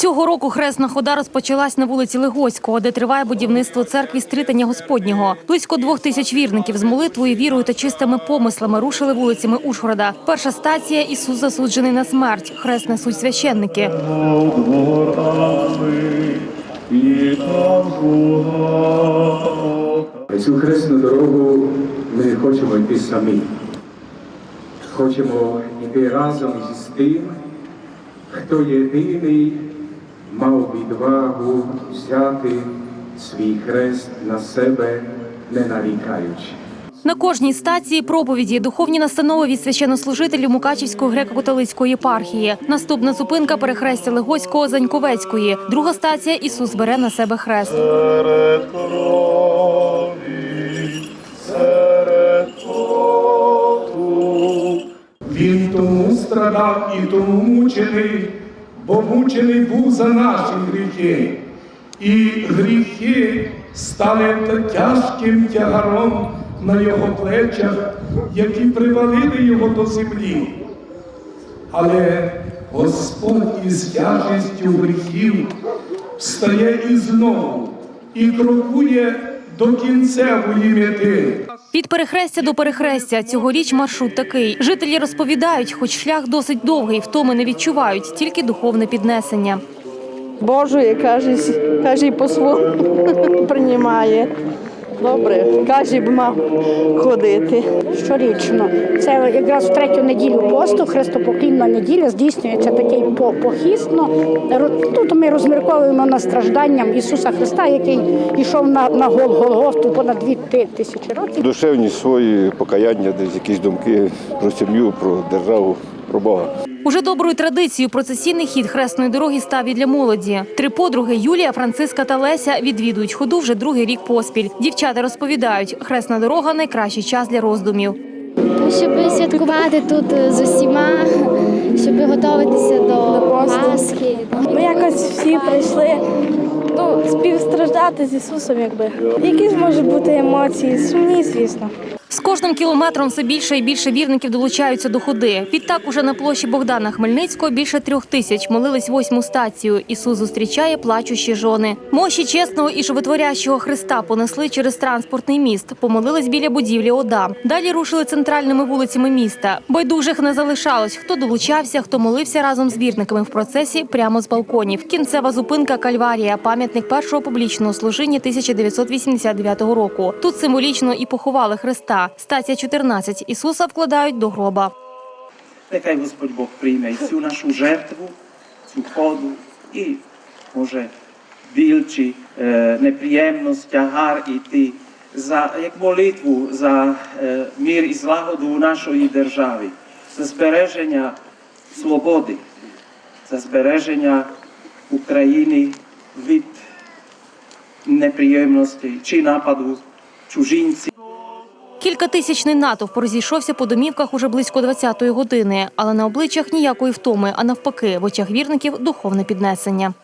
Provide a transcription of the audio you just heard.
Цього року хресна хода розпочалась на вулиці Легоського, де триває будівництво церкви Стрітання Господнього. Близько двох тисяч вірників з молитвою, вірою та чистими помислами рушили вулицями Ужгорода. Перша стація Ісус засуджений на смерть. Хрест несуть священники. Цю хресну дорогу ми хочемо йти самі. Хочемо йти разом із тим, хто єдиний мав відвагу взяти свій хрест на себе, не нарікаючи. На кожній стації проповіді духовні настанови від священнослужителів Мукачівської греко-католицької єпархії. Наступна зупинка перехрестя Легоського Заньковецької. Друга стація Ісус бере на себе хрест. Серед крові, серед поту. Він тому страдав і тому мучений, бо мучений був за наші гріхи. І гріхи стали тяжким тягаром на його плечах, які привалили його до землі. Але Господь із тяжестю гріхів встає і знову і крокує до кінцевої мети. Від перехрестя до перехрестя цьогоріч маршрут такий. Жителі розповідають, хоч шлях досить довгий, втоми не відчувають, тільки духовне піднесення. Божує, каже, каже по-своєму приймає. Добре, каже, б мав ходити. щорічно. Це якраз в третю неділю посту, хрестопоклінна неділя, здійснюється такий по- похисно. Тут ми розмірковуємо над стражданням Ісуса Христа, який йшов на, на Гол Голгофту понад дві тисячі років. душевні свої покаяння, десь якісь думки про сім'ю, про державу, про Бога. Уже доброю традицією процесійний хід хресної дороги став і для молоді. Три подруги Юлія, Франциска та Леся відвідують ходу вже другий рік поспіль. Дівчата розповідають, хресна дорога найкращий час для роздумів. Щоб святкувати тут з усіма, щоб готуватися до Пасхи. Ми якось всі прийшли ну, співстраждати з Ісусом, якби. Які ж можуть бути емоції? Сумні, звісно. З кожним кілометром все більше і більше вірників долучаються до ходи. Відтак уже на площі Богдана Хмельницького більше трьох тисяч молились восьму стацію. Ісус зустрічає плачущі жони. Мощі чесного і животворящого Христа понесли через транспортний міст. Помолились біля будівлі ОДА. Далі рушили центральними вулицями міста. Байдужих не залишалось. Хто долучався, хто молився разом з вірниками в процесі прямо з балконів. Кінцева зупинка Кальварія, пам'ятник першого публічного служіння 1989 року. Тут символічно і поховали Христа. Стація 14. Ісуса вкладають до гроба. Nechaj Господь Бог прийме і цю нашу жертву, цю ходу і може біль чи е, неприємність, тягар іти за як молитву за е, мир і злагоду у нашої держави, за збереження свободи, за збереження України від неприємностей чи нападу чужинців. Кількатисячний натовп розійшовся по домівках уже близько 20-ї години, але на обличчях ніякої втоми, а навпаки, в очах вірників духовне піднесення.